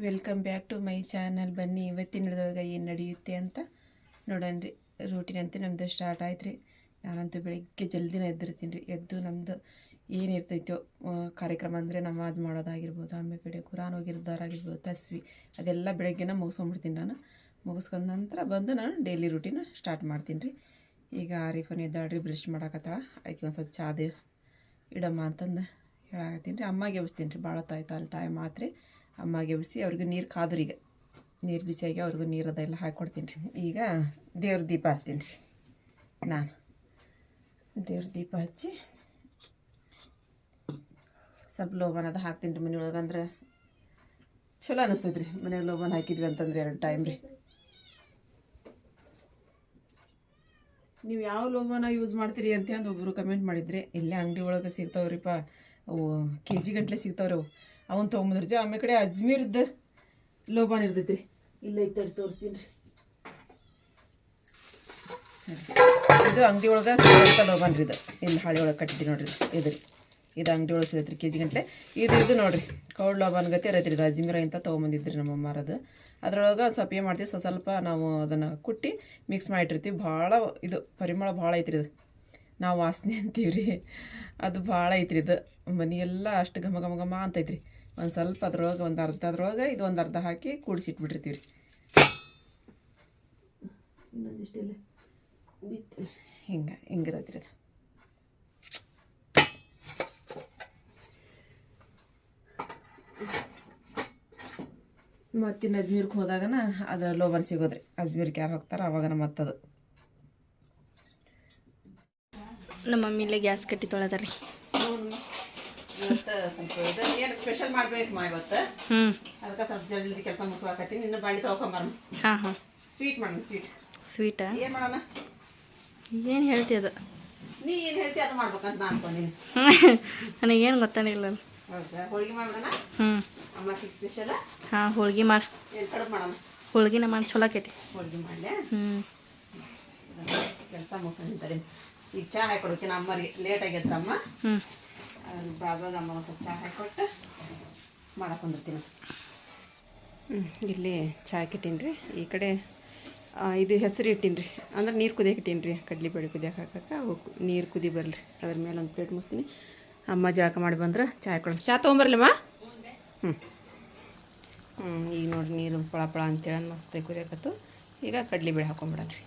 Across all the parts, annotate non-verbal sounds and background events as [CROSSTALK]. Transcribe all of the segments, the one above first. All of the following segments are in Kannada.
Welcome back to my channel ಬನ್ನಿ ಇವತ್ತಿನ ಹಿಡಿದೊಳಗೆ ಏನು ನಡೆಯುತ್ತೆ ಅಂತ ನೋಡೋಣ ರೀ ರೂಟೀನ್ ನಮ್ಮದು ಸ್ಟಾರ್ಟ್ ಆಯ್ತು ರೀ ನಾನಂತೂ ಬೆಳಗ್ಗೆ ಜಲ್ದಿನ ಎದ್ದಿರ್ತೀನಿ ರೀ ಎದ್ದು ನಮ್ಮದು ಏನು ಇರ್ತೈತೋ ಆ, ಕಾರ್ಯಕ್ರಮ ಅಂದರೆ ನಮಾಜ್ ಮಾಡೋದಾಗಿರ್ಬೋದು ಆಮೇಲೆ ಕಡೆ ಕುರಾನ್ ಹೋಗಿರೋದಾಗಿರ್ಬೋದು ತಸ್ವಿ ಅದೆಲ್ಲ ಬೆಳಗ್ಗೆನ ಮುಗಿಸ್ಕೊಂಬಿಡ್ತೀನಿ ನಾನು. ಮುಗಿಸ್ಕೊಂಡ ನಂತರ ಬಂದು ನಾನು ಡೈಲಿ ರೂಟೀನ ಸ್ಟಾರ್ಟ್ ಮಾಡ್ತೀನಿ ರೀ ಈಗ ಆರಿಫನ್ ಎದ್ದಾಡ್ರಿ ಬ್ರಷ್ ಮಾಡಾಕತ್ತಾಳ. ಆಕೆ ಒಂದು ಸ್ವಲ್ಪ ಚಾದು ಇಡಮ್ಮ ಅಂತಂದು ಹೇಳಾಕತ್ತೀನಿ ರೀ. ಅಮ್ಮಗೆ ಎಬ್ಸ್ತೀನಿ ರೀ. ಭಾಳ ಹೊತ್ತಾಯ್ತು ಅಲ್ಲಿ ಟೈಮ್ ಆತ್ರಿ. ಅಮ್ಮಗೆ ಬಿಸಿ ಅವ್ರಿಗೆ ನೀರು ಕಾದ್ರಿ ಈಗ. ನೀರು ಬಿಸಿಯಾಗಿ ಅವ್ರಿಗೂ ನೀರು ಅದೆಲ್ಲ ಹಾಕ್ಕೊಡ್ತೀನಿ ರೀ. ಈಗ ದೇವ್ರ ದೀಪ ಹಚ್ತೀನಿ ರೀ. ನಾನು. ದೇವ್ರ ದೀಪ ಹಚ್ಚಿ ಸ್ವಲ್ಪ ಲೋಬನ್ ಅದು ಹಾಕ್ತೀನಿ ರೀ ಮನೆಯೊಳಗೆ ಅಂದ್ರೆ ಚಲೋ ಅನಿಸ್ತೈತೆ ರೀ. ಮನೆಯಾಗ ಲೋಬನ್ ಹಾಕಿದ್ವಿ ಅಂತಂದ್ರೆ ಎರಡು ಟೈಮ್ ರೀ. ನೀವು ಯಾವ ಲೋಬನ ಯೂಸ್ ಮಾಡ್ತೀರಿ ಅಂತ ಒಬ್ಬರು ಕಮೆಂಟ್ ಮಾಡಿದ್ರಿ, ಇಲ್ಲೇ ಅಂಗಡಿ ಒಳಗೆ ಸಿಗ್ತಾವ್ರಿಪ್ಪ ಅವು ಕೆ ಜಿ ಗಂಟ್ಲೆ ಸಿಗ್ತಾವ್ರಿ. ಅವು ಅವನ್ನ ತೊಗೊಂಬಂದಿರ್ತೀವಿ ಆಮೇಲೆ ಕಡೆ ಅಜ್ಮೀರ್ದು ಲೋಬಾನ್ ಇರ್ತೈತ್ರಿ. ಇಲ್ಲ ಇಲ್ಲೇ ಐತೆ ತೋರಿಸ್ತೀನಿ ರೀ. ಇದು ಅಂಗಡಿ ಒಳಗೆ ಲೋಬಾನ್ ರೀ ಇದು. ಇಲ್ಲಿ ಹಾಳಿ ಒಳಗೆ ಕಟ್ಟಿದ್ವಿ ನೋಡ್ರಿ ಇದು. ಇದು ಅಂಗಡಿ ಒಳಗೆ ಸಿಗತ್ತೆ ರೀ ಕೆ ಜಿ ಗಂಟ್ಲೆ. ಇದು ಇದು ನೋಡ್ರಿ. ಕೌಡ್ ಲೋಬಾನ್ ಗತಿ ಇರತ್ತೆ ಇದು. ಅಜ್ಮೀರ ಇಂತ ತೊಗೊಂಬಂದಿದ್ರಿ ನಮ್ಮ ಅಮ್ಮಾರದು ಅದ್ರೊಳಗೆ ಸ್ವಲ್ಪ ಏನು ಮಾಡ್ತೀವಿ, ಸ್ವಲ್ಪ ಸ್ವಲ್ಪ ನಾವು ಅದನ್ನು ಕುಟ್ಟಿ ಮಿಕ್ಸ್ ಮಾಡಿಟ್ಟಿರ್ತೀವಿ. ಭಾಳ ಇದು ಪರಿಮಳ ಭಾಳ ಐತ್ರಿ ಇದು. ನಾವು ವಾಸನೆ ಅಂತೀವಿ ರೀ ಅದು ಭಾಳ ಐತ್ರಿ ಇದು. ಮನೆಯೆಲ್ಲ ಅಷ್ಟು ಘಮ ಘಮ ಘಮ ಅಂತೈತ್ರಿ. ಒಂದು ಸ್ವಲ್ಪ ಅದ್ರೊಳಗೆ ಒಂದು ಅರ್ಧ ಅದ್ರೊಳಗೆ ಇದು ಒಂದು ಅರ್ಧ ಹಾಕಿ ಕೂಡಿಸಿಟ್ಬಿಟ್ಟಿರ್ತೀವಿ ರೀ ಹಿಂಗೆ ಹಿಂಗಿರತ್ರಿ ಅದು. ಮತ್ತಿನ್ನು ಅಜ್ಮೀರ್ಗೆ ಹೋದಾಗನ ಅದು ಲೋಬನ್ ಸಿಗೋದ್ರಿ. ಅಜ್ಮೀರ್ಗೆ ಯಾರು ಹೋಗ್ತಾರೋ ಅವಾಗನ ಮತ್ತದು. ನಮ್ಮ ಮಮ್ಮಿಲೇ ಗ್ಯಾಸ್ ಕಟ್ಟಿ ತೊಳೆದಾರಿ ಇವತ್ತು ಸ್ವಲ್ಪ ಇದು. ಏನು ಸ್ಪೆಷಲ್ ಮಾಡ್ಬೇಕು ಮಾ ಇವತ್ತು? ಹ್ಞೂ ಅದಕ್ಕೆ ಸ್ವಲ್ಪ ಜಲ್ದಿ ಕೆಲಸ ಮುಗಿಸ್ಕೊಳಕತ್ತೀನಿ. ಇನ್ನು ಬಾಂಡಿ ತೊಗೊಕೊಂಬರ ಹಾಂ ಹಾಂ. ಸ್ವೀಟ್ ಮಾಡೋಣ ಸ್ವೀಟ್ ಸ್ವೀಟಾ ಏನು ಮಾಡೋಣ? ಏನು ಹೇಳ್ತಿ ಅದು? ನೀ ಏನು ಹೇಳ್ತಿ ಅದು ಮಾಡ್ಬೇಕಂತ ನಾನು ಅನ್ಕೊಂಡಿನಿ. [LAUGHS] ನನಗೇನು ಗೊತ್ತಾಗಿಲ್ಲ ಹೌದಾ? ಹೋಳಿಗೆ ಮಾಡೋಣ? ಹ್ಞೂ ಅಮ್ಮ ಸಿಕ್ಸ್ ಸ್ಪೆಷಲ್ ಹಾಂ ಹೋಳ್ಗೆ ಮಾಡಿ. ಏನು ಕಡುಬು ಮಾಡೋಣ? ಹೋಳ್ಗಿನ ಮಾಡಿ ಚಲೋ ಆಕೈತಿ. ಹೋಳಿಗೆ ಮಾಡಲೆ? ಹ್ಞೂ ಕೆಲಸ ಮುಗಿಸ್ಕೊಂತಾರೆ ಈಗ ಚಾ ಹಾಕೊಡೋಕೆ ನಮ್ಮ ಅಮ್ಮರಿಗೆ ಲೇಟ್ ಆಗೈತ್ರ ಹ್ಮ್. ಹ್ಞೂ ಬಾಬಾಗ ಅಮ್ಮ ಸ್ವಲ್ಪ ಚಹಾ ಮಾಡಕ್ಕೆ ಇಲ್ಲಿ ಚಾಯ್ ಹಾಕಿಟ್ಟೀನಿ ರೀ ಈ ಕಡೆ ಇದು ಹೆಸರು ಇಟ್ಟೀನಿ ರೀ ಅಂದ್ರೆ ನೀರು ಕುದಿಯಕ್ಕೆ ಇಟ್ಟೀನಿ ರೀ ಕಡ್ಲಿ ಬೇಳೆ ಕುದಿಯಕ್ಕೆ ಹಾಕಕ್ಕೆ ನೀರು ಕುದಿ ಬರಲಿ. ಅದ್ರ ಮೇಲೆ ಒಂದು ಪ್ಲೇಟ್ ಮುಸ್ತೀನಿ ಅಮ್ಮ ಜಳಕ ಮಾಡಿ ಬಂದ್ರೆ ಚಾಯ್ ಕೊಡ ಚಾ ತೊಗೊಂಬರ್ಲಮ್ಮ? ಹ್ಞೂ ಹ್ಞೂ ಈಗ ನೋಡಿರಿ ನೀರು ಪಳ ಪಳ ಅಂತೇಳಿ, ಮಸ್ತ್ ಕುದಿಯಕತ್ತು. ಈಗ ಕಡ್ಲಿ ಬೇಳೆ ಹಾಕೊಂಬಿಡಲ್ರಿ ರೀ.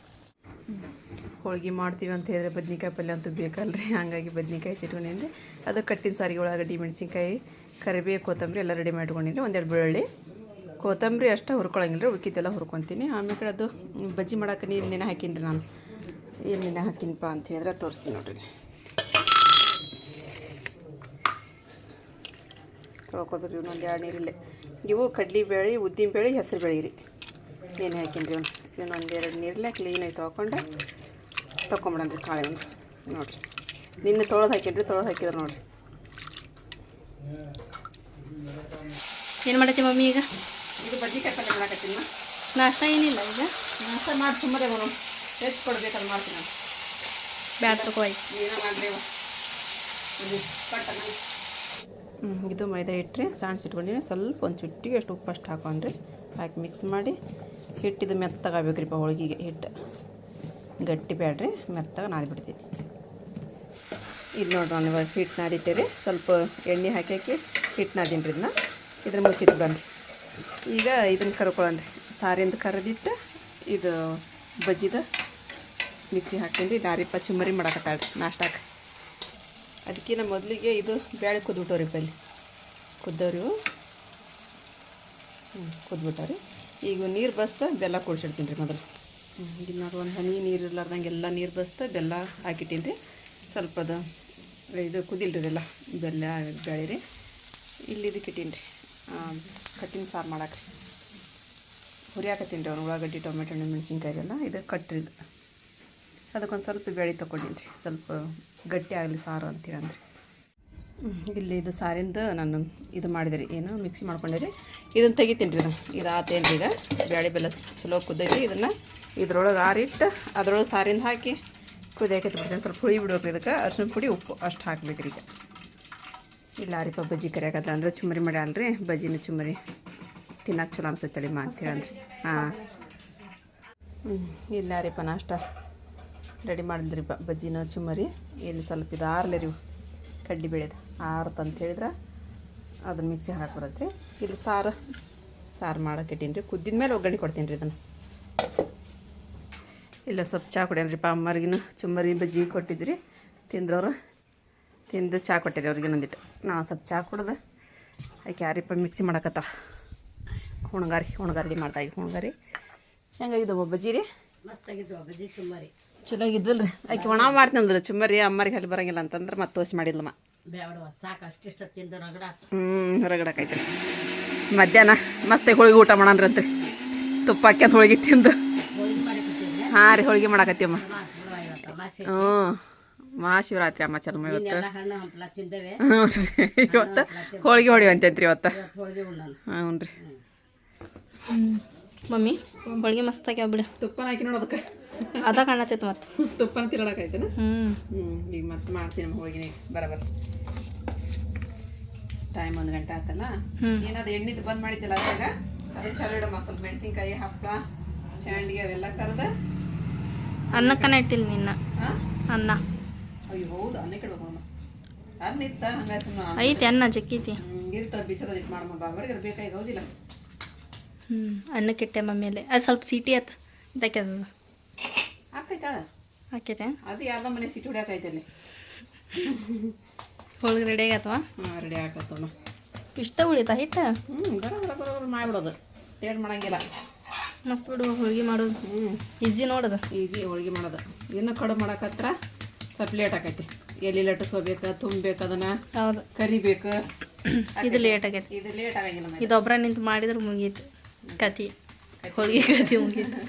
ಹೋಳ್ಗೆ ಮಾಡ್ತೀವಿ ಅಂತ ಹೇಳಿದ್ರೆ ಬದ್ನಿಕಾಯಿ ಪಲ್ಯ ಅಂತೂ ಬೇಕಲ್ರಿ. ಹಾಗಾಗಿ ಬದ್ನಿಕಾಯಿ ಚಿಟ್ಕೊಂಡೇನಿ ಅದು ಕಟ್ಟಿನ ಸಾರಿಗೆ ಉಳ್ಳಾಗಡ್ಡಿ ಮೆಣಸಿನ್ಕಾಯಿ, ಕರಿಬೇವು, ಕೊತ್ತಂಬರಿ ಎಲ್ಲ ರೆಡಿ ಮಾಡ್ಕೊಂಡಿನಿ ಒಂದೆರಡು ಬೆಳ್ಳುಳ್ಳಿ, ಕೊತ್ತಂಬರಿ ಅಷ್ಟೇ ಹುರ್ಕೊಳಂಗಿಲ್ಲ ರೀ ಉಳ್ಕಿದ್ದೆಲ್ಲ ಹುರ್ಕೊತೀನಿ. ಆಮೇಲೆ ಅದು ಬಜ್ಜಿ ಮಾಡೋಕೆ ನೀರು ನೆನೆ ಹಾಕೀನಿ ರೀ ನಾನು. ಏನು ನೆನೆ ಹಾಕಿನಪ್ಪ ಅಂತ ಹೇಳಿದ್ರೆ ತೋರಿಸ್ತೀನಿ ನೋಡ್ರಿ. ತೊಳ್ಕೊದ್ರಿ ಇನ್ನೊಂದು ಎರಡು ನೀರಿಲ್ಲೇ. ಇವು ಕಡ್ಲಿ ಬೇಳೆ, ಉದ್ದಿನ ಬೇಳೆ, ಹೆಸರು ಬೇಳೆ ರೀ. ನೆನೆ ಹಾಕಿನಿ ರೀ ಇನ್ನೊಂದು ಎರಡು ನೀರಲ್ಲೇ ಕ್ಲೀನಾಗಿ ತೊಳ್ಕೊಂಡು. ತೊಗೊಂಬಿಡಣ ರೀ ಕಾಳೆ ಒಂದು. ನೋಡಿರಿ. ನಿನ್ನೆ ತೊಳೆದು ಹಾಕಿದ್ರಿ ತೊಳೆದು ಹಾಕಿದ್ರೆ ನೋಡಿರಿ. ಏನು ಮಾಡತ್ತೆ ಮಮ್ಮಿ ಈಗ? ಇದು ಬದ್ನಿಕಾಯಿ ಪಲ್ಯ ಮಾಡಕತ್ತೀನಿ ನಾಷ್ಟ ಏನಿಲ್ಲ ಈಗ? ನಾಷ್ಟ ಮಾಡಿ ಸುಮ್ಮನೆ ಅವನು ಹೆಚ್ಚು ಕೊಡ್ಬೇಕಲ್ಲ ಮಾಡ್ತೀನಿ ನಾನು. ಬ್ಯಾಡ ತಗೋಯ್ ಏನೋ ಮಾಡಲೇವು ಹ್ಞೂ ಇದು ಮೈದಾ ಇಟ್ಟರೆ ಸಣ್ಣ ಇಟ್ಕೊಂಡಿನಿ. ಸ್ವಲ್ಪ ಒಂದು ಚುಟ್ಟಿಗೆ ಅಷ್ಟು ಉಪ್ಪು ಅಷ್ಟು ಹಾಕೊಂಡ್ರಿ. ಹಾಕಿ ಮಿಕ್ಸ್ ಮಾಡಿ. ಹಿಟ್ಟಿದು ಮೆತ್ತಗಾಗಬೇಕ್ರಿಪ್ಪ ಹೋಳಿಗೆಗೆ ಹಿಟ್ಟು. ಗಟ್ಟಿ ಬೇಡ್ರಿ ಮೆತ್ತಗೆ ನಾದಿ ಬಿಡ್ತೀನಿ ಇದು ನೋಡ್ರಿ ನಾನು ಇವಾಗ ಹಿಟ್ಟು ನಾದಿಟ್ಟೇರಿ ಸ್ವಲ್ಪ ಎಣ್ಣೆ ಹಾಕಿ ಹಾಕಿ ಹಿಟ್ಟು ನಾದೀನಿ ರೀ ಇದನ್ನ ಇದ್ರ ಮುಚ್ಚಿಟ್ಟು ಬನ್ರಿ. ಈಗ ಇದನ್ನು ಕರ್ಕೊಳ್ಳೋಣ್ರಿ ಸಾರಿಂದ ಕರೆದಿಟ್ಟು ಇದು ಬಜ್ಜಿದ ಮಿಕ್ಸಿ ಹಾಕ್ಕೊಂಡು ನಾರಿಪ್ಪ ಚುಮ್ಮರಿ ಮಾಡಕತ್ತಾಳ್ರಿ ನಾಷ್ಟಾಕ. ಅದಕ್ಕಿಂತ ಮೊದಲಿಗೆ ಇದು ಬೇಳೆ ಕುದ್ಬಿಟ್ಟವ್ರಿ ಪಲ್ಲಿ ಕುದ್ದವ್ರಿ. ಹ್ಞೂ ಕುದ್ಬಿಟ್ಟವ್ರಿ. ಈಗ ನೀರು ಬಸ್ತಾ ಬೆಲ್ಲ ಕುಡ್ಸಿಡ್ತೀನಿ ರೀ ಮೊದಲು. ಈಗ ನಾನು ಒಂದು ಹನಿ ನೀರು ಇರ್ಲಾರ್ದಂಗೆ ಎಲ್ಲ ನೀರು ಬಸ್ತು ಬೆಲ್ಲ ಹಾಕಿಟ್ಟೀನಿ ರೀ ಸ್ವಲ್ಪ ಅದು ಇದು ಕುದಿಲ್ರಿ ಇದೆಲ್ಲ ಬೆಲ್ಲ ಬೇಳೆ ರೀ ಇಲ್ಲಿ ಇದಕ್ಕೆ ಇಟ್ಟೀನಿ ರೀ ಕಟ್ಟಿನ ಸಾರು ಮಾಡಕ್ಕೆ ಹುರಿಯಾಕತ್ತೀನಿ ರೀ ಅವ್ನು ಉಳ್ಳಾಗಡ್ಡಿ, ಟೊಮೆಟೊ, ಹಣ್ಣು, ಮೆಣಸಿನ್ಕಾಯಿ ಎಲ್ಲ ಇದು ಕಟ್ಟ್ರಿ ಇದು ಅದಕ್ಕೊಂದು ಸ್ವಲ್ಪ ಬೇಳೆ ತೊಗೊಂಡಿನಿ ರೀ ಸ್ವಲ್ಪ ಗಟ್ಟಿ ಆಗಲಿ ಸಾರು ಅಂತೀವಿ ಅಂದ್ರಿ. ಇಲ್ಲಿ ಇದು ಸಾರಿಂದ ನಾನು ಇದು ಮಾಡಿದೆ ರೀ ಏನು, ಮಿಕ್ಸಿ ಮಾಡ್ಕೊಂಡೆ ರೀ ಇದನ್ನು ತೆಗಿತೀನಿ ರೀ ನಾನು. ಇದು ಆತೇನು ರೀ ಈಗ. ಬೇಳೆ ಬೆಲ್ಲ ಚಲೋ ಕುದ್ದೈತಿ ಇದನ್ನು ಇದ್ರೊಳಗೆ ಆರಿಟ್ಟು, ಅದ್ರೊಳಗೆ ಸಾರಿಂದ ಹಾಕಿ ಕುದಿಯಕ್ಕೆ ಇಟ್ಬಿಡ್ತೀನಿ. ಸ್ವಲ್ಪ ಹುಳಿ ಬಿಡ್ಬೇಕು ಇದಕ್ಕೆ. ಅರ್ಶಿನ ಪುಡಿ, ಉಪ್ಪು ಅಷ್ಟು ಹಾಕ್ಬೇಕು ರೀ ಈಗ. ಇಲ್ಲ ರೀಪ ಬಜ್ಜಿ ಕರಿಯಾಕತ್ರ ಅಂದ್ರೆ ಚುಮ್ಮರಿ ಮಾಡ್ಯಾಲ್ರಿ ಬಜ್ಜಿನ ಚುಮರಿ ತಿನ್ನಕ್ಕೆ ಚಲೋ ಅನ್ಸತ್ತಳಿ ಅಂದ್ರೆ. ಹಾಂ. ಹ್ಞೂ ಇಲ್ಲ ರೀಪ ನಾಷ್ಟ ರೆಡಿ ಮಾಡಿದ್ರಿ ಬಜ್ಜಿನ ಚುಮರಿ. ಇಲ್ಲಿ ಸ್ವಲ್ಪ ಇದು ರೀ ಕಡ್ಲಿ ಬೆಳೆದು ಆರ್ತ ಅಂತ ಹೇಳಿದ್ರೆ ಅದನ್ನ ಮಿಕ್ಸಿ ಹಾಕಿ ಇಲ್ಲಿ ಸಾರು ಸಾರು ಮಾಡಕ್ಕೆ ಇಟ್ಟೀನಿ ರೀ ಕುದ್ದಿದ ಮೇಲೆ ಒಗ್ಗರಣೆ ಕೊಡ್ತೀನಿ ರೀ ಇದನ್ನು. ಇಲ್ಲ ಸ್ವಲ್ಪ ಚಹಾ ಕುಡಿಯನ್ರಿಪ್ಪ ಅಮ್ಮರಿಗಿನ ಚುಮ್ಮರಿ ಬಜ್ಜಿ ಕೊಟ್ಟಿದ್ರಿ. ತಿಂದ್ರವ್ರು. ತಿಂದು ಚಹಾ ಕೊಟ್ಟಿರಿ ಅವ್ರಿಗೆ ನಂದಿಟ್ಟು ನಾವು ಸ್ವಲ್ಪ ಚಹಾ ಕುಡ್ದು. ಆಯ್ಕೆ ಯಾರಿಪ್ಪ ಮಿಕ್ಸಿ ಮಾಡಕತ್ತ ಹುಣ್ಗಾರಿ ಹುಣ್ಗಾರಿ ಮಾಡ್ತಾ ಈಗ ಹುಣ್ಗಾರಿ ಹೆಂಗಾಗಿದ್ದವ ಬಜ್ಜಿ ರೀ ಚಲೋ ಆಗಿದ್ವಲ್ಲ ರೀ ಆಕೆ ಒಣ ಮಾಡ್ತೀನಿ ಅಂದ್ರೆ ಚುಮ್ಮರಿ ಅಮ್ಮರಿಗೆ ಅಲ್ಲಿ ಬರಂಗಿಲ್ಲ ಅಂತಂದ್ರೆ ಮತ್ತೆ ತೋರಿಸಿ ಮಾಡಿಲ್ಲಮ್ಮ ಹ್ಞೂ ಹೊರಗಡಕೈತೆ ಮಧ್ಯಾಹ್ನ ಮಸ್ತಾಗಿ ಹೋಳಿಗೆ ಊಟ ಮಾಡಣ್ರಂತ್ರಿ ತುಪ್ಪ ಹಾಕ್ಯಂತ ಹೋಳಿಗೆ ತಿಂದು. ಹಾಂ ರೀ ಹೋಳಿಗೆ ಮಾಡಕತ್ತೀವಮ್ಮ. ಹ್ಞೂ. ಮಹಾಶಿವರಾತ್ರಿ ಅಮ್ಮ ಚಲ್ಮ ಇವತ್ತು. ಹ್ಞೂ ರೀ. ಇವತ್ತು ಹೋಳಿಗೆ ಹೊಡಿವಂತೈತ್ರಿ ಇವತ್ತು. ಹ್ಞೂ ರೀ. ಹ್ಞೂ. ಮಮ್ಮಿ ಹೋಳಿಗೆ ಮಸ್ತ್ ಆಗ್ಯಾವ ಬಿಡು. ತುಪ್ಪನ ಹಾಕಿ ನೋಡೋದಕ್ಕೆ ಅದ ಕಾಣತೈತೆ ಮತ್ತೆ. ತುಪ್ಪನ ತಿನ್ನೋದಕ್ಕೈತೇನ ಹ್ಞೂ. ಈಗ ಮತ್ತೆ ಮಾಡ್ತೀನಿ ನಮ್ಮ ಹೋಳಿಗೆ ಬರಬರ ಟೈಮ್ ಒಂದು ಗಂಟೆ ಆತಲ್ಲ? ಹ್ಞೂ. ಏನದು ಎಣ್ಣಿದು ಬಂದ್ ಮಾಡಿದ್ದಿಲ್ಲ ಅದ್ರಾಗ? ಅದೇ ಚಲೋ ಇಡಮ್ಮ ಸ್ವಲ್ಪ ಮೆಣಸಿನ್ಕಾಯಿ ಹಪ್ಪಳ ಚಾಂಡಿಗೆ ಅವೆಲ್ಲ ಕರೆದ. ಅನ್ನಕ್ಕನ ಇಟ್ಟಿಲ್ಲ ನಿನ್ನ. ಅನ್ನ. ಐತಿ ಅನ್ನ ಜಕ್ಕೈತಿ ಹ್ಞೂ ಅನ್ನಕ್ಕೆ ಇಟ್ಟೆ ಮಮ್ಮಿಯಲ್ಲಿ ಅದು ಸ್ವಲ್ಪ ಸೀಟಿ ಆತ. ಹಾಕೈತೆ. ಅದು ಯಾರ್ದ ಮನೆ ಸೀಟಿ ಹೊಡ್ಯಾಕೈತೆ ಅಲ್ಲಿ. ಹೋಳಿಗೆ ರೆಡಿ ಆಗತ್ತವ ಹಾಂ ರೆಡಿ ಇಷ್ಟ ಉಳಿತಾ ಹಿಟ್ಟು? ಹ್ಞೂ ಬರೋ ಬರ ಬರ ಬರ ಮಾಡ್ಬಿಡೋದು. ಏನು ಮಾಡಂಗಿಲ್ಲ. ಮಸ್ತ್ ಬಿಡು ಹೋಳಿಗೆ ಮಾಡೋದು ಹ್ಞೂ ಈಜಿ ನೋಡೋದು. ಈಜಿ ಹೋಳಿಗೆ ಮಾಡೋದು. ಇನ್ನೂ ಕಡು ಮಾಡಕತ್ರ ಸ್ವಲ್ಪ ಲೇಟ್ ಆಕೈತಿ. ಎಲ್ಲಿ ಲಟ್ಟಿಸ್ಕೋಬೇಕು ತುಂಬಬೇಕು ಅದನ್ನ ಹೌದು. ಕರಿಬೇಕು. ಇದು ಲೇಟ್ ಆಗೈತಿ. ಇದು ಲೇಟ್ ಆಗಂಗಿಲ್ಲ ಇದು ಇದೊಬ್ಬರ ನಿಂತು ಮಾಡಿದ್ರೆ ಮುಗೀತು. ಕತಿ ಹೋಳಿಗೆ ಕತಿ ಮುಗೀತು.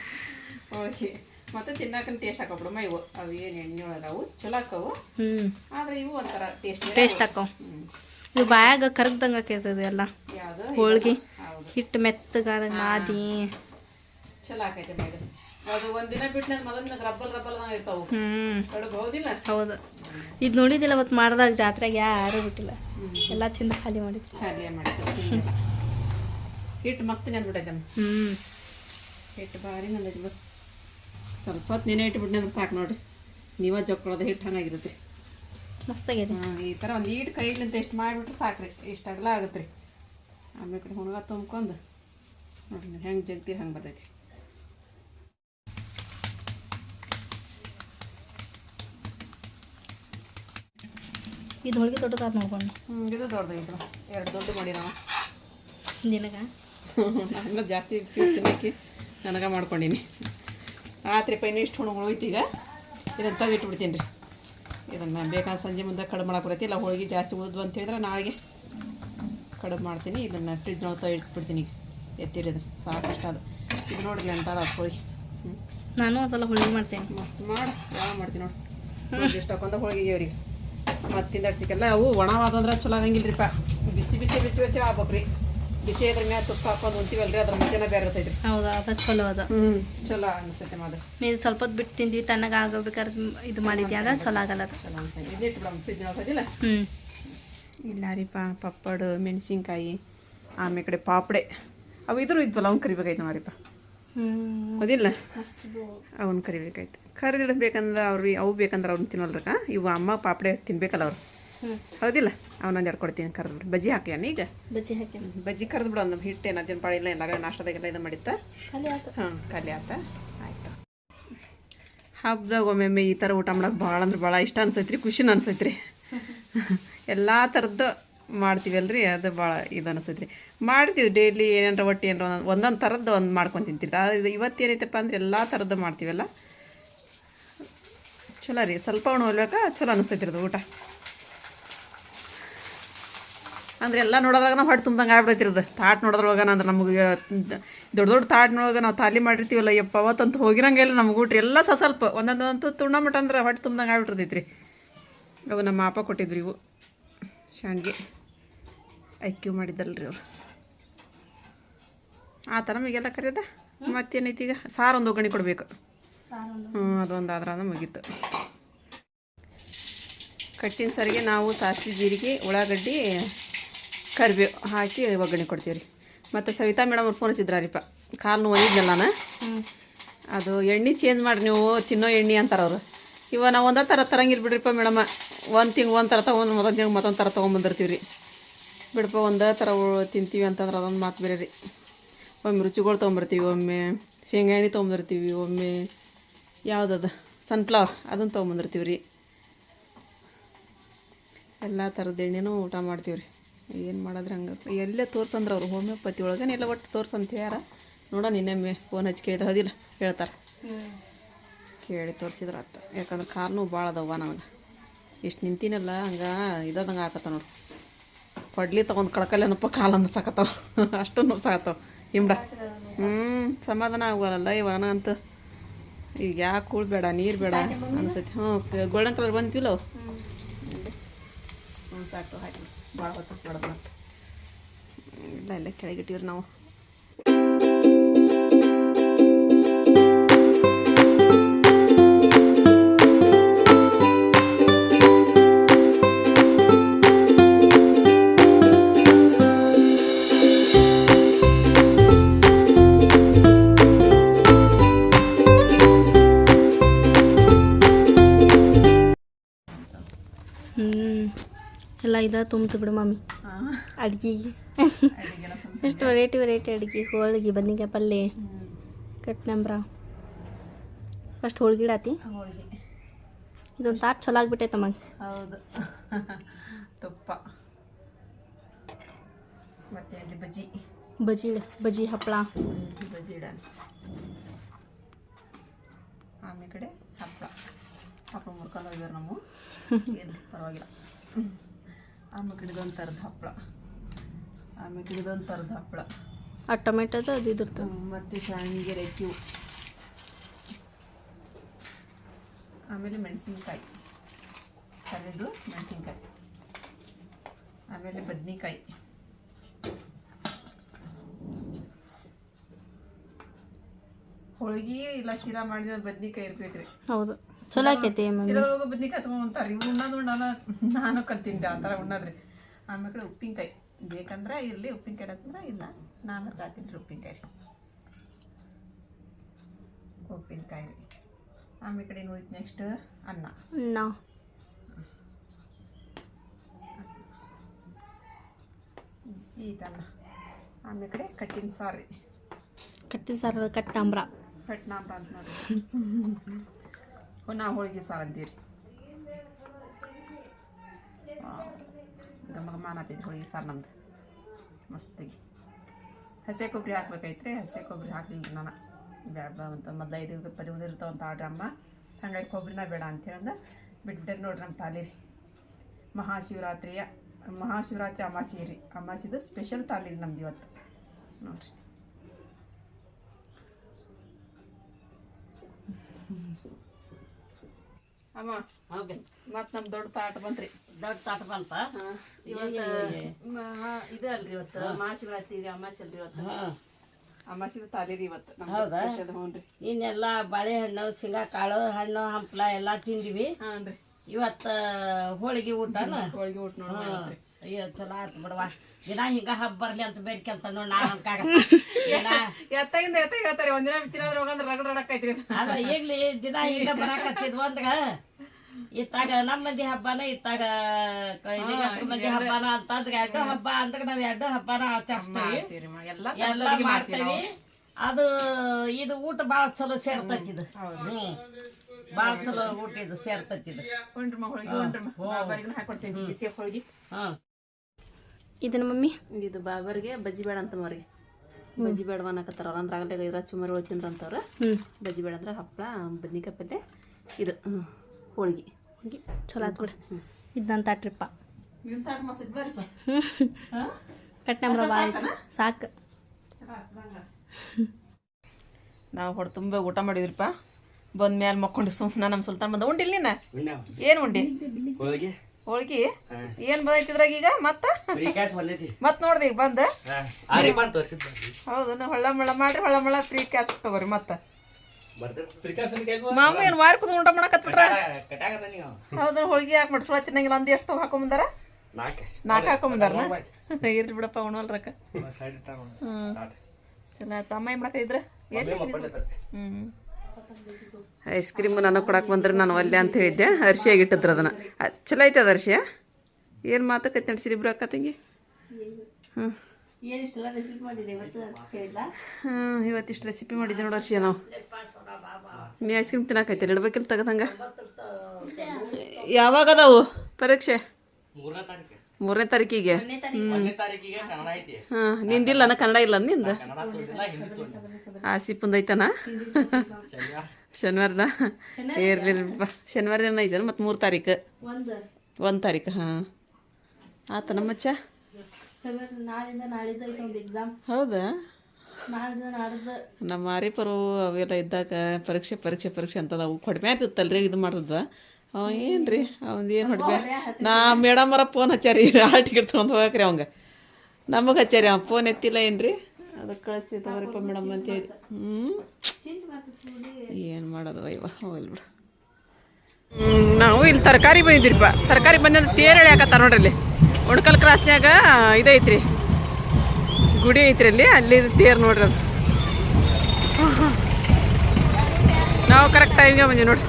[LAUGHS] ಓಕೆ ಮತ್ತೆ ತಿನ್ನಾಕನ್ ಟೇಸ್ಟ್ ಹಾಕೋಬಿಡಮ್ಮ ಇವು ಅವು ಏನು ಎಣ್ಣೆ ಒಳಗವು ಚಲೋ ಹಾಕವು. ಹ್ಞೂ ಆದರೆ ಇವು ಒಂಥರ ಟೇಸ್ಟ್ ಟೇಸ್ಟ್ ಹಾಕವು. ಇದು ಬಾಯಾಗ ಕರಗ್ದಂಗೆ ಆಕೈತದೆ ಎಲ್ಲ. ಹೋಳಿಗೆ. ಹಿಟ್ಟು ಮೆತ್ತಗಾದ ಮಾದಿ ಚಲೋ ಆಕೈತೆ ಮೇಡಮ್ ಅದು ಒಂದಿನ ಬಿಟ್ಟು ಮೊದಲಿನ ರಬ್ಬಲ್ ರಬ್ಬಲ್ ಇರ್ತಾವು. ಕಡುಬು ಹೌದಿಲ್ಲ ಹೌದು. ಇದು ನೋಡಿದಿಲ್ಲ ಅವತ್ತು ಮಾಡಿದಾಗ ಜಾತ್ರೆಗೆ ಯಾರು ಬಿಟ್ಟಿಲ್ಲ. ಎಲ್ಲ ತಿಂದು ಖಾಲಿ ಮಾಡಿದ್ರು. ಖಾಲಿ ಮಾಡಿದ್ರು ಹಿಟ್ಟು ಮಸ್ತ್ ನೆನ್ಬಿಟ್ಟೈತೆ ಹ್ಞೂ ಹಿಟ್ಟು ಭಾರಿ ನಂದೈತಿ ಬಸ್ ಸ್ವಲ್ಪ ಹೊತ್ತು ನೆನೆ ಇಟ್ಬಿಟ್ಟು ಅಂದ್ರೆ ಸಾಕು ನೋಡ್ರಿ. ನೀವ ಜೊಕ್ಕೊಳೋದು ಹಿಟ್ಟು ಹಂಗಾಗಿರುತ್ತೆ ರೀ ಮಸ್ತಾಗಿದೆ ಹಾಂ ಈ ಥರ ಒಂದು ಈಟ್ ಕೈಲಿಂತ ಎಷ್ಟು ಮಾಡಿಬಿಟ್ರೆ ಸಾಕ್ರಿ. ಇಷ್ಟು ಅಗಲ ಆಗುತ್ತೆ ರೀ ಆಮೇಲೆ ಕಡೆ ಹುಣಗ ತುಂಬ್ಕೊಂಡು ನೋಡ್ರಿ ಹೆಂಗೆ ಜಗ್ತೀರಿ ಹಂಗೆ ಬರ್ತೈತಿ ಇದು ಹೋಳಿಗೆ ದೊಡ್ಡದಾದ ನೋಡ್ಕೊಂಡು. ಹ್ಞೂ ಇದು ದೊಡ್ಡದಾಗಿತ್ತು ಎರಡು ದೊಡ್ಡ ಮಾಡಿ ನಾವು ದಿನಗ ಹಂಗೆ ಜಾಸ್ತಿ ಸಿಗ್ತೀನಿ ನನಗೆ ಮಾಡ್ಕೊಂಡೀನಿ. ರಾತ್ರಿ ಪೈನ ಇಷ್ಟು ಹುಣಗಳು ಹೋಯ್ತು ಈಗ ಇದನ್ನು ತೆಗಿಟ್ಬಿಡ್ತೀನಿ ರೀ. ಇದನ್ನು ಬೇಕಾದ ಸಂಜೆ ಮುಂದೆ ಕಡಿಮೆ ಮಾಡಕ್ಕೆ ಬರತ್ತೆ. ಇಲ್ಲ ಹೋಳಿಗೆ ಜಾಸ್ತಿ ಉಳಿದ್ವು ಅಂತ ಹೇಳಿದ್ರೆ ನಾಳೆಗೆ ಕಡಿಮೆ ಮಾಡ್ತೀನಿ. ಇದನ್ನು ಫ್ರಿಜ್ನೊಳಗೆ ತೆಗಿ ಇಟ್ಬಿಡ್ತೀನಿ ಈಗ. ಎತ್ತಿರಿ ಇದನ್ನು. ಸಾಕಷ್ಟು ಅದು. ಇದು ನೋಡ್ರಿ ಅಂತ ಅದು ಹೋಳಿಗೆ. ಹ್ಞೂ ನಾನು ಅದೆಲ್ಲ ಹೋಳಿಗೆ ಮಾಡ್ತೇನೆ. ಮಸ್ತ್ ಮಾಡಿ. ಯಾವ ಮಾಡ್ತೀನಿ ನೋಡಿ. ಎಷ್ಟು ಹಾಕೊಂಡ ಹೋಳಿಗೆ ಅವ್ರಿಗೆ ಮತ್ತಿಂದ ಸಿಕ್ಕಲ್ಲ ಅವು ಒಣವಾದಂದ್ರೆ ಚಲೋ ಆಗಂಗಿಲ್ರಿಪ್ಪ. ರೀಪ ಬಿಸಿ ಬಿಸಿ ಬಿಸಿ ಬಿಸಿ ಆಗ್ಬೇಕ್ರಿ. ಬಿಸಿ ಇದ್ರ ಮ್ಯಾಲ ತುಪ್ಪ ಹಾಕೊಂಡು ಉಂತೀವಲ್ರಿ ಅದ್ರ ಮಜಾನ ಬೇರೆ ಇರ್ತೈತ್ರಿ. ಹೌದಾ ಅದ ಚಲೋ ಅದ. ಹ್ಞೂ ಚಲೋ ಅನಿಸ್ತೈತೆ ಮಾದ ನೀವು ಸ್ವಲ್ಪ ಹೊತ್ತು ಬಿಟ್ಟು ತಿಂದ್ವಿ ತಣ್ಣಗೆ ಆಗಬೇಕಾದ್ರೆ ಇದು ಮಾಡಿದ್ಯಾ ಅಂದ್ರೆ ಚಲೋ ಆಗಲ್ಲ ಅದು. ಚಲೋ ಫ್ರಿಜ್ ಹಾಕೋದಿಲ್ಲ ಹ್ಞೂ ಇಲ್ಲ ರೀಪ ಪಪ್ಪಡು ಮೆಣಸಿನ್ಕಾಯಿ ಆಮೇಲೆ ಕಡೆ ಪಾಪಡೆ. ಅವು ಇದ್ರೂ ಇದ್ವಲ್ಲ ಅವ್ನು ಕರಿಬೇಕಾಯ್ತು ಮಾರಿಪ್ಪ ಹ್ಞೂ ಹೌದಿಲ್ಲ? ಅವನು ಕರಿಬೇಕಾಯ್ತು. ಕರಿದಿಡಬೇಕಂದ್ರೆ ಅವ್ರು ಅವು ಬೇಕಂದ್ರೆ ಅವ್ರನ್ನ ತಿನ್ನೋಲ್ರಕ್ಕ. ಇವು ಅಮ್ಮ ಪಾಪಡೆ ತಿನ್ಬೇಕಲ್ಲ ಅವ್ರು. ಹೌದಿಲ್ಲ? ಅವನೊಂದು ಎರಡು ಕೊಡ್ತೀನಿ ಕರೆದ್ಬಿಟ್ಟು ಬಜ್ಜಿ ಹಾಕ್ಯಾನ ಈಗ ಬಜ್ಜಿ ಹಾಕಿ ಬಜ್ಜಿ ಕರೆದು ಬಿಡು ಒಂದು ಹಿಟ್ಟು ಏನು ಅದೇನು ಪಾಡಿಲ್ಲ ಎಲ್ಲ ನಾಷ್ಟದಾಗೆಲ್ಲ ಇದು ಮಾಡಿತ್ತ. ಹಾಂ ಖಾಲಿ ಆತ. ಆಯ್ತು. ಹಬ್ಬದಾಗ ಒಮ್ಮೊಮ್ಮೆ ಈ ಥರ ಊಟ ಮಾಡೋಕೆ ಭಾಳ ಅಂದ್ರೆ ಭಾಳ ಇಷ್ಟ ಅನ್ಸೈತ್ರಿ ಖುಷಿನ ಅನ್ಸೈತ್ರಿ. [LAUGHS] ಎಲ್ಲ ಥರದ್ದು ಮಾಡ್ತೀವಲ್ರಿ ಅದು ಭಾಳ ಇದು ಅನಿಸೈತ್ರಿ. ಮಾಡ್ತೀವಿ ಡೈಲಿ ಏನಾರ ಒಟ್ಟು ಏನಾರ ಒಂದೊಂದು ಒಂದೊಂದು ಥರದ್ದು ಒಂದು ಮಾಡ್ಕೊಂಡು ತಿಂತೀರಿ ಅದು ಇವತ್ತು ಏನೈತಪ್ಪ ಅಂದ್ರೆ ಎಲ್ಲ ಥರದ್ದು ಮಾಡ್ತೀವಲ್ಲ. ಚಲೋ ರೀ, ಸ್ವಲ್ಪ ಉಣ್ಬೇಕಾ ಚಲೋ ಅನಿಸ್ತೈತಿ ರೀ ಊಟ. ಅಂದ್ರೆ ಎಲ್ಲ ನೋಡೋದ್ರಾಗ ನಾವು ಹೊಟ್ಟೆ ತುಂಬ್ದಂಗೆ ಆಗ್ಬಿಡೈತಿರೋದು ತಾಟ್ ನೋಡೋದ್ರೊಳಗೆ ಅಂದ್ರೆ ನಮಗೆ ದೊಡ್ಡ ದೊಡ್ಡ ತಾಟ್ನೊಳಗೆ ನಾವು ತಾಲಿ ಮಾಡಿರ್ತೀವಲ್ಲ, ಯಪ್ಪ, ಅವತ್ತಂತೂ ಹೋಗಿರಂಗಿಲ್ಲ ನಮ್ಗೆ ಊಟ ಎಲ್ಲ ಸ ಸ್ವಲ್ಪ, ಒಂದೊಂದಂತೂ ತುಣ್ಣಮಟ ಅಂದ್ರೆ ಹೊಟ್ಟೆ ತುಂಬ್ದಂಗೆ ರೀ ಅವು ನಮ್ಮ ಅಪ್ಪ ಕೊಟ್ಟಿದ್ರು ಇವು. ಶಾಣ್ಗೆ ಐಕ್ಯೂ ಮಾಡಿದ್ದಲ್ರಿ ಅವ್ರು. ಆ ಥರ ನಮಗೆಲ್ಲ ಕರೆಯೋದ? ಮತ್ತೇನೈತಿ ಈಗ? ಸಾರು ಒಂದು ಒಗ್ಗರಣೆ ಕೊಡಬೇಕು. ಹ್ಞೂ ಅದೊಂದು ಆದ್ರೆ ಮುಗೀತು. ಕಟ್ಟಿನ ಸರಿಗೆ ನಾವು ಸಾಸಿವೆ ಜೀರಿಗೆ ಉಳ್ಳಾಗಡ್ಡಿ ಕರಿಬೇವು ಹಾಕಿ ಒಗ್ಗರಣೆ ಕೊಡ್ತೀವಿ ರೀ ಮತ್ತು ಸವಿತಾ ಮೇಡಮ್ ಅವ್ರು ಫೋನ್ ಹಚ್ಚಿದ್ರಾರಿಪ್ಪ. ಕಾಲು ನೋವು ಒಯ್ದಿದ್ನಲ್ಲ ನಾನು ಅದು ಎಣ್ಣೆ ಚೇಂಜ್ ಮಾಡಿ ನೀವು ತಿನ್ನೋ ಎಣ್ಣೆ ಅಂತಾರೆ ಅವರು. ಇವ ನಾವು ಒಂದೇ ಥರ ತರಂಗಿಲ್ಲ ಬಿಡ್ರಿಪ್ಪ ಮೇಡಮ್ಮ ಒಂದು ತಿಂಗ್ ಒಂದು ಥರ ತೊಗೊಂಡು ಮತ್ತೊಂದು ತಿಂಗ್ ಮತ್ತೊಂದು ಥರ ತೊಗೊಂಬಂದಿರ್ತೀವಿ ರೀ ಬಿಡಪ್ಪ ಒಂದೇ ಥರ ತಿಂತೀವಿ ಅಂತಂದ್ರೆ ಅದೊಂದು ಮಾತು ಬೇರೆ ರೀ ಒಮ್ಮೆ ರುಚಿಗಳು ತೊಗೊಂಬರ್ತೀವಿ ಒಮ್ಮೆ ಶೇಂಗಾ ಎಣ್ಣೆ ತೊಗೊಂಬರ್ತೀವಿ ಒಮ್ಮೆ ಯಾವುದದು? ಸನ್ಫ್ಲವರ್ ಅದನ್ನು ತೊಗೊಂಬಂದಿರ್ತೀವಿ ರೀ ಎಲ್ಲ ಥರದ ಎಣ್ಣೆನೂ ಊಟ ಮಾಡ್ತೀವಿ ರೀ ಏನು ಮಾಡಿದ್ರೆ ಹಂಗೆ. ಎಲ್ಲೇ ತೋರ್ಸಂದ್ರೆ ಅವರು ಹೋಮಿಯೋಪತಿ ಒಳಗನೆ ಎಲ್ಲ ಒಟ್ಟು ತೋರ್ಸಂತ ಯಾರ ನೋಡ ನಿನ್ನೆಮ್ಮೆ ಫೋನ್ ಹಚ್ಚಿ ಕೇಳಿದ್ರೆ ಹೋದಿಲ್ಲ, ಹೇಳ್ತಾರೆ. ಕೇಳಿ ತೋರಿಸಿದ್ರೆ ಆತ. ಯಾಕಂದ್ರೆ ಕಾಲು ಭಾಳ ಅದವ ನನಗೆ ಎಷ್ಟು ನಿಂತಿನಲ್ಲ, ಹಂಗೆ ಇದಾದಂಗೆ ಆಕತ್ತ ನೋಡು. ಕೊಡ್ಲಿ ತಗೊಂಡು ಕಳಕಲ್ಲೇನಪ್ಪ ಕಾಲು ಅನ್ನಿಸಾಕತ್ತಾವ. [LAUGHS] ಅಷ್ಟು ನೋವು ಸಾಕತ್ತಾವ. ಹಿಂಬ ಹ್ಞೂ ಸಮಾಧಾನ ಆಗೋಲ್ಲ ಇವನ ಅಂತ ಈಗ ಯಾಕೆ ಕೂಳ್ ಬೇಡ ನೀರು ಬೇಡ ಅನ್ಸೈತಿ ಹ್ಞೂ ಗೋಲ್ಡನ್ ಕಲರ್ ಬಂದಿಲ್ಲ ಅವು ಹ್ಞೂ ಸಾಕು ಹಾಕಿ ಭಾಳ ಹೊತ್ತು ಬೇಡ ಮತ್ತೆ ಇಲ್ಲ ಇಲ್ಲ ಕೆಳಗಿಟ್ಟಿವ್ರಿ ನಾವು ಇದ ತುಂಬ್ತು ಬಿಡು ಮಮ್ಮಿ ಅಡ್ಗೆಗೆ. ಎಷ್ಟು ವೆರೈಟಿ ವೆರೈಟಿ ಅಡ್ಗೆ. ಹೋಳಿಗೆ ಬದ್ನಿಕಾಯಿ ಪಲ್ಯ ಕಟ್ನಂಬ್ರ ಫಸ್ಟ್ ಹೋಳಿಗೆ ಇಡಾತಿ. ಹೋಳಿಗೆ. ಇದೊಂದು ತಾಟ್ ಚಲೋ ಆಗ್ಬಿಟ್ಟೈತಮ್ಮ ಹೌದು. ತುಪ್ಪ. ಮತ್ತೆ ಬಜ್ಜಿ. ಬಜ್ಜಿ. ಬಜ್ಜಿ ಹಪ್ಪಳ. ಬಜ್ಜಿ ಇಡ ಆಮೇಲೆ ಕಡೆ ಹಪ್ಪಳ ಹಪ್ಪಳ ಮುರ್ಕೊಂಡು ಹೋಗ್ಯಾರ ನಮ್ಮ. [LAUGHS] ಪರವಾಗಿಲ್ಲ. ಆಮೇಲೆ ತರದ ಥರದ ಹಪ್ಪಳ. ಆಮೇಲೆ ಗಿಡದೊಂದು ಥರದ ಹಪ್ಪಳ. ಆ ಟೊಮೆಟೊದು ಅದು ಇದ್ರದ್ದು? ಮತ್ತು ಶಾವಿಗೆ ರೆಕ್ಕಿವು. ಆಮೇಲೆ ಮೆಣಸಿನ್ಕಾಯಿ. ಕರೆದು ಮೆಣಸಿನ್ಕಾಯಿ. ಆಮೇಲೆ ಬದ್ನಿಕಾಯಿ. ಹೋಳಿಗೆ ಇಲ್ಲ ಶಿರಾ ಮಾಡಿದ ಬದ್ನಿಕಾಯಿ ರೀ ಹೌದು. ಚಲೋ ಆಕೈತಿ ಮಮ್ಮಿ. ಶಿರಾದೊಳಗೆ ಬದ್ನಿಕಾಯಿ ತಗೊಂಡ್ತಾರೆ ಇವು ಉಣ್ಣೋದು ಉಣ್ಣೋಣ ನಾನು ಕಲ್ತೀನಿ ಆ ಥರ ಉಣ್ಣೋದ್ರಿ. ಆಮೇಲೆ ಉಪ್ಪಿನಕಾಯಿ. ಬೇಕಂದ್ರೆ ಇರಲಿ ಉಪ್ಪಿನಕಾಯಿ ಅಂತಂದ್ರೆ ಇಲ್ಲ. ನಾನು ಜಾತೀನಿ ರೀ ಉಪ್ಪಿನಕಾಯಿ. ಉಪ್ಪಿನಕಾಯಿ ರೀ. ಆಮೇಲೆ ಕಡೆ ಏನು ನೆಕ್ಸ್ಟ್ ಅನ್ನ. ಅನ್ನ. ಸೀತನ್ನ ಆಮೇಲೆ ಕಡೆ ಕಟ್ಟಿನ ಸಾರು ಕಟ್ಟಿನ ಸಾರು ಕಟ್ಟಾಂಬ್ರ ಕಟ್ನಾಂಬ್ರ ಅಂತ ನೋಡ್ರಿ. [LAUGHS] ನಾವು ಹೋಳಿಗೆ ಸಾರು ಅಂತೀವಿ ರೀ ಗಮ ಗಮ ಅನ್ನತೈತಿ ಹೋಳಿಗೆ ಸಾರು ನಮ್ದು ಮಸ್ತಿಗೆ ಹಸಿ ಕೊಬ್ಬರಿ ಹಾಕ್ಬೇಕಾಯ್ತ್ರಿ ಹಸಿ ಕೊಬ್ಬರಿ ಹಾಕ್ಲಿಲ್ಲ ನಾನು ಬೇಡ ಅಂತ ಮೊದಲು ಐದು ಪದಿ ಇರ್ತಾವಂತ ಆಡ್ರಿ ಅಮ್ಮ ಹಂಗಾಗಿ ಕೊಬ್ಬರಿನ ಬೇಡ ಅಂತ ಹೇಳ್ದೆ ಬಿಟ್ಬಿಟ್ಟೆ ನೋಡ್ರಿ ನಮ್ಮ ತಾಲಿ ರೀ ಮಹಾಶಿವರಾತ್ರಿಯ ಮಹಾಶಿವರಾತ್ರಿ ಅಮಾಸಿ ರೀ ಅಮಾಸಿದು ಸ್ಪೆಷಲ್ ತಾಲಿ ರೀ ನಮ್ದು ಇವತ್ತು ನೋಡ್ರಿ ಅಮ್ಮ ಮತ್ ನಮ್ ದೊಡ್ಡ ತಾಟ ಬಂತ್ರಿ. ದೊಡ್ಡ ತಾಟ ಬಂತ? ಇವತ್ತು ಇದು ಅಲ್ರಿ ಇವತ್ತು. ಮಹಾಶಿವರಾತ್ರಿ ಅಮಾಸಿ ಅಲ್ರಿ ಇವತ್ತು. ಅಮಾಸಿದ ತಾಲಿ ರೀ ಇವತ್ತು. ಹೌದಾ? ಹ್ಞೂ ರೀ ಇನ್ನೆಲ್ಲ ಬಾಳೆಹಣ್ಣು ಶೇಂಗಾ ಕಾಳು ಹಣ್ಣು ಹಂಪ್ಲ ಎಲ್ಲ ತಿಂದಿವಿ. ಇವತ್ತು ಇವತ್ತ ಹೋಳಿಗೆ ಊಟನ? ಹೋಳಿಗೆ ಊಟ ನೋಡ್ರಿ ಅಯ್ಯೋ ಚಲೋ ಆಯ್ತು ಬಿಡವಾ ದಿನ ಹಿಂಗ ಹಬ್ಬ ಬರ್ಲಿ ಅಂತ ಬೇಡ್ಕೊಂತ ನೋಡ್ ನಾ ಅಂತ [LAUGHS] ದಿನ ಎತ್ತಾಗಿಂದ ಎತ್ತ ಹೇಳ್ತಾರೆ ಒಂದಿನ ಬಿತ್ತಿನಾದ್ರೆ ಹೋಗಂದ್ರೆ ರಗಡ ರಡಕ್ಕೈತ್ರಿ ಅದ್ರ ಅದ ಈಗ್ಲಿ ದಿನ ಹಿಂಗ ಬರಾಕತ್ತಿದ್ ಒಂದ್ಗ ಇತ್ತಾಗ ನಮ್ಮ ಮಂದಿ ಹಬ್ಬನ ಇತ್ತಾಗ ಮಂದಿ ಹಬ್ಬನ ಅಂತ ಎರಡು ಹಬ್ಬ ಅಂದ್ರೆ ನಾವ್ ಎರಡು ಹಬ್ಬನ ಆಚರಿಸ್ತೀವಿ. ಎಲ್ಲ ಮಾಡ್ತೀವಿ. ಅದು ಇದು ಊಟ ಬಾಳ ಚಲೋ ಸೇರ್ತೈತಿ ಇದು. ಹ್ಮ್ ಬಾಳ ಚಲೋ ಊಟ ಇದು ಸೇರ್ತೈತಿ ಇದು. ಮಗಳಿಗೆ ಮ ಹೋಳಿಗೆ ಬಿಸಿ ಹ್ಮ್. ಇದನ್ನ ಮಮ್ಮಿ? ಇದು ಬಾಬರ್ಗೆ ಬಜ್ಜಿ ಬೇಡ ಅಂತ ಮರಿ ಬಜ್ಜಿ ಬೇಡ ಅನ್ನಕತ್ತಾರ ಅಂದ್ರೆ ಆಗಲೇ ಇರ ಚುಮರಿ ತಿಂದ್ರ ಅಂತವ್ರ. ಬಜ್ಜಿ ಬೇಡ ಅಂದ್ರೆ ಹಪ್ಪಳ ಬದ್ನಿಕಾಯಿ ಪಲ್ಯ ಇದು ಹೋಳಿಗೆ. ಚಲೋ ಆತ್ ಬಿಡು. ಇದು ನನ್ನ ತಾಟ್ರಿಪ್ಪ ಭಾಳ ಸಾಕು. ನಾವು ಹೊಡೆ ತುಂಬ ಊಟ ಮಾಡಿದ್ರಿಪ್ಪ. ಬಂದ ಮ್ಯಾಲೆ ಮಕ್ಕೊಂಡು ಸುಮ್ಮನೆ ನಮ್ಮ ಸುಲ್ತಾನ್ ಬಂದ. ಉಂಡಿಲ್ಲ ನೀನ? ಏನು ಉಂಡಿ? ಹೋಳಿಗೆ? ಹೋಳ್ಗಿ? ಏನು ಬಂದೈತಿದ್ರಾಗ ಈಗ? ಮತ್ತ? ಫ್ರೀ ಕ್ಯಾಶ್ ಬಂದೈತಿ. ಮತ್ ನೋಡ್ದಿ ಈಗ ಬಂದ? ಮಾಡಿ ಹೌದು ಹೊಳ್ಳ ಮಳ್ಳ ಮಾಡ್ರಿ ಹೊಳ್ಳ ಮಳ್ಳ ಫ್ರೀ ಕ್ಯಾಶ್ ತಗೋರಿ ಮತ್ತ. ಮಾಮ ಏನು ವಾರ ಕುದ್ ಊಟ ನೀವು ಹೌದು ಹೋಳ್ಗಿ ಯಾಕೆ ಮಡ್ಸ್ಕೊಳ ತಿನ್ನಂಗಿಲ್ಲ ಅಂದು ಎಷ್ಟು ಹಾಕೊಂಬಂದಾರ ನಾಲ್ಕೆ. ಹಾಕೊಂಬಂದಾರನ ಇರ್ಲಿ ಬಿಡಪ್ಪ ಇಟ್ಟಾಗ ಹ್ಞೂ ಚಲೋ ಆಯ್ತು ಅಮ್ಮ ಏನು ಮಾಡಕ್ಕಿದ್ರ ಹ್ಞೂ ಐಸ್ ಕ್ರೀಮ್ ನನಗೆ ಕೊಡಕ್ಕೆ ಬಂದ್ರೆ ನಾನು ಒಲ್ಲೆ ಅಂತ ಹೇಳಿದ್ದೆ. ಅರ್ಶಿಯಾಗಿ ಇಟ್ಟಿದ್ರು ಅದನ್ನು. ಅದ್ ಚಲೋ ಐತೆ ಅದು ಅರ್ಶಿಯ? ಏನು ಮಾತುಕತೆ ನಡೆಸಿರಿ ಇಬ್ರು ಅಕ್ಕ ತಂಗಿ? ಹ್ಞೂ ಇವತ್ತಿಷ್ಟು ರೆಸಿಪಿ ಮಾಡಿದ್ದೆ ನೋಡಿ ಅರ್ಶಿಯ ನಾವು. ನೀ ಐಸ್ ಕ್ರೀಮ್ ತಿನ್ನಕೈತೆ ಇಡ್ಬೇಕಿಲ್ಲ ತಗದಂಗ? ಯಾವಾಗ ಅದಾವು ಪರೀಕ್ಷೆ? ಮೂರನೇ ತಾರೀಕು ತಾರೀಕಿಗೆ. ಒಂದನೇ ತಾರೀಕಿಗೆ ಕನ್ನಡ ಐತಿ. ಹಾಂ ನಿಂದಿಲ್ಲ ನಾ ಕನ್ನಡ ಇಲ್ಲ ನಿಂದ? ಆಸಿಪುಂದ್ ಐತನ ಶನಿವಾರದ? ಇರ್ಲಿರ್ಪ ಶನಿವಾರ ದಿನ ಐತನ ಮತ್ತು ಮೂರು ತಾರೀಕು? ಒಂದು. ತಾರೀಕು ಹಾಂ. ಆತ ಮಚ್ಚ ಸೆವೆನ್ ನಾಳಿಂದ ನಾಳಿದ್ದು ಒಂದು ಎಕ್ಸಾಮ್ ಹೌದಾ? ನಮ್ಮ ಆರಿಪರು ಅವೆಲ್ಲ ಇದ್ದಾಗ ಪರೀಕ್ಷೆ ಪರೀಕ್ಷೆ ಪರೀಕ್ಷೆ ಅಂತ ನಾವು ಕಡಿಮೆ ಆಗ್ತಿತ್ತಲ್ರಿ ಇದು ಮಾಡ್ತಿದ್ವ ಅವ ಏನು ರೀ ಅವ್ನು ಏನು ಹೊಡ್ಬೇ ನಾ ಮೇಡಮರ ಫೋನ್ ಹಚ್ಚಾರಿ ಹಾಲ್ ಟಿಕೆಟ್ ತೊಗೊಂಡು ಹೋಗಕ್ರಿ ಅವಂಗ. ನಮಗೆ ಹಚ್ಚಾರಿ ಅವ. ಫೋನ್ ಎತ್ತಿಲ್ಲ ಏನು ರೀ ಅದಕ್ಕೆ ಕಳಿಸ್ತೀವಿ ತಗೋರಿಪ್ಪ ಮೇಡಮ್ ಅಂತ ಹೇಳಿ. ಹ್ಞೂ ಏನು ಮಾಡೋದು ಅಯ್ಯವ ಹೋಗಲ್ ಬಿಡು. ನಾವು ಇಲ್ಲಿ ತರಕಾರಿ ಬಂದಿದ್ರಿಪ್ಪ. ತರಕಾರಿ ಬಂದಂದ್ರೆ ತೇರು ಎಳಿಯಾಕತ್ತಾರ ನೋಡ್ರಿ ಇಲ್ಲಿ. ಉಣ್ಕಲ್ ಕ್ರಾಸ್ನ್ಯಾಗ ಇದೈತ್ರಿ. ಗುಡಿ ಐತ್ರಿ ಅಲ್ಲಿ. ಅಲ್ಲಿ ತೇರು ನೋಡ್ರಿ ಅದು. ನಾವು ಕರೆಕ್ಟ್ ಟೈಮ್ಗೆ ಬಂದೀವಿ ನೋಡ್ರಿ.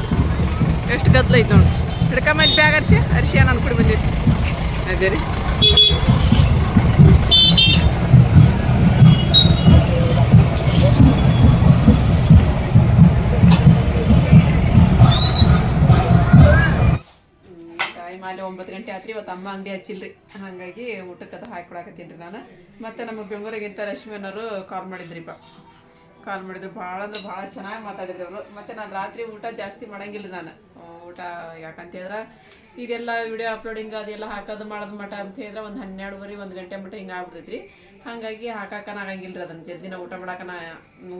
ಎಷ್ಟು ಗದ್ದಲ ಐತೆ ನೋಡ್ರಿ ಹಿಡ್ಕೊಂಬಂದು ಬ್ಯಾಗ್ ಅರಿಶಿ ಅರಿಶಿ ನಾನು ಕುಡಿ ಬಂದಿದ್ದೆ ಅದೇ ರೀ. ಅಲ್ಲಿ ಒಂಬತ್ತು ಗಂಟೆ ಆತ್ರಿ, ಇವತ್ತು ಅಮ್ಮ ಅಂಗಡಿ ಹಚ್ಚಿಲ್ರಿ. ಹಾಗಾಗಿ ಊಟಕ್ಕೆ ಅದು ಹಾಕಿ ನಾನು. ಮತ್ತು ನಮ್ಮ ಬೆಂಗಳೂರಿಗಿಂತ ರಶ್ಮಿ ಅನ್ನೋರು ಕಾಲ್ ಮಾಡಿದ್ರಿಪ್ಪ. ಕಾಲ್ ಮಾಡಿದ್ರು. ಭಾಳ ಅಂದ್ರೆ ಭಾಳ ಚೆನ್ನಾಗಿ ಮಾತಾಡಿದ್ರು ಅವರು. ಮತ್ತು ನಾನು ರಾತ್ರಿ ಊಟ ಜಾಸ್ತಿ ಮಾಡಂಗಿಲ್ಲ ನಾನು. ಊಟ ಯಾಕಂತ ಹೇಳಿದ್ರೆ, ಇದೆಲ್ಲ ವಿಡಿಯೋ ಅಪ್ಲೋಡಿಂಗ್ ಅದೆಲ್ಲ ಹಾಕೋದು ಮಾಡೋದು ಮಟ ಅಂತ ಹೇಳಿದ್ರೆ ಒಂದು ಹನ್ನೆರಡುವರೆ, ಒಂದು ಗಂಟೆ ಮಟ್ಟ ಹಿಂಗೆ ಆಗ್ಬಿಡ್ತೈತ್ರಿ. ಹಾಗಾಗಿ ಹಾಕಾಕನ ಆಗಂಗಿಲ್ಲ ರೀ ಅದನ್ನು ಜಲ್ದಿನ ಊಟ ಮಾಡಕನ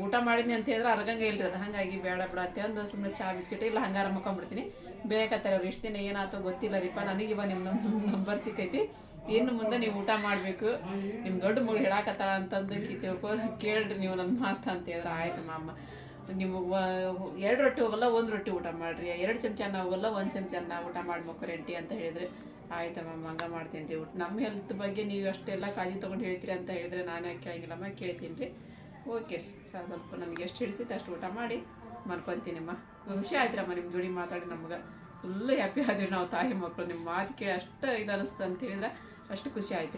ಊಟ ಮಾಡಿದ್ನಿ ಅಂತ ಹೇಳಿದ್ರೆ ಅರ್ಗಂಗೆ ಇಲ್ರಿ ಅದು. ಹಾಗಾಗಿ ಬೇಡ ಬಿಡ ಒಂದು ಸುಮ್ಮನೆ ಚಾ, ಬಿಸ್ಕಿಟ್ ಇಲ್ಲ, ಹಂಗಾರ ಮಕ್ಕೊಂಬಿಡ್ತೀನಿ. ಬೇಕತ್ತಾರೆ ಅವ್ರು ಎಷ್ಟು ದಿನ ಏನಾಯ್ತೋ ಗೊತ್ತಿಲ್ಲ ರೀಪ ನನಗೆ ಇವಾಗ ನಿಮ್ಮ ನಂಬರ್ ಸಿಕ್ಕೈತಿ. ಇನ್ನು ಮುಂದೆ ನೀವು ಊಟ ಮಾಡಬೇಕು. ನಿಮ್ಮ ದೊಡ್ಡ ಮಗಳು ಹೇಳಾಕತ್ತಾಳ ಅಂತಂದು ಕಿ ತಿಳ್ಕೊ ಕೇಳ್ರಿ ನೀವು ನನ್ನ ಮಾತು ಅಂತ ಹೇಳಿದ್ರೆ ಆಯ್ತು ಮಾಮ. ನಿಮಗೆ ಎರಡು ರೊಟ್ಟಿ ಹೋಗಲ್ಲ, ಒಂದು ರೊಟ್ಟಿ ಊಟ ಮಾಡಿರಿ. ಎರಡು ಚಮಚ ಅನ್ನ ಹೋಗಲ್ಲ, ಒಂದು ಚಮಚ ಅನ್ನ ಊಟ ಮಾಡ್ಬೇಕು ರೆಂಟಿ ಅಂತ ಹೇಳಿದ್ರೆ ಆಯ್ತು ಮಾಮ, ಹಂಗೆ ಮಾಡ್ತೀನಿ ರೀ ನಮ್ಮ ಹೆಲ್ತ್ ಬಗ್ಗೆ ನೀವು ಅಷ್ಟೆಲ್ಲ ಕಾಳಜಿ ತೊಗೊಂಡು ಹೇಳ್ತೀರಿ ಅಂತ ಹೇಳಿದ್ರೆ ನಾನು ಕೇಳಂಗಿಲ್ಲಮ್ಮ, ಕೇಳ್ತೀನಿ ರೀ. ಓಕೆ ರೀ ಸ್ವಲ್ಪ ನನಗೆ ಎಷ್ಟು ಹಿಡಿಸಿತ್ತು ಅಷ್ಟು ಊಟ ಮಾಡಿ. ಮನ್ಕೊತೀನಮ್ಮ ಖುಷಿ ಆಯ್ತ್ರಮ್ಮ ನಿಮ್ಮ ಜೋಡಿ ಮಾತಾಡಿ ನಮ್ಗೆ. ಫುಲ್ ಹ್ಯಾಪಿ ಆದ್ರಿ ನಾವು ತಾಯಿ ಮಕ್ಕಳು ನಿಮ್ಮ ಮಾತು ಕೇಳಿ ಅಷ್ಟು ಇದು ಅನಿಸ್ತು ಅಂತ ಹೇಳಿದ್ರೆ ಅಷ್ಟು ಖುಷಿ ಆಯ್ತು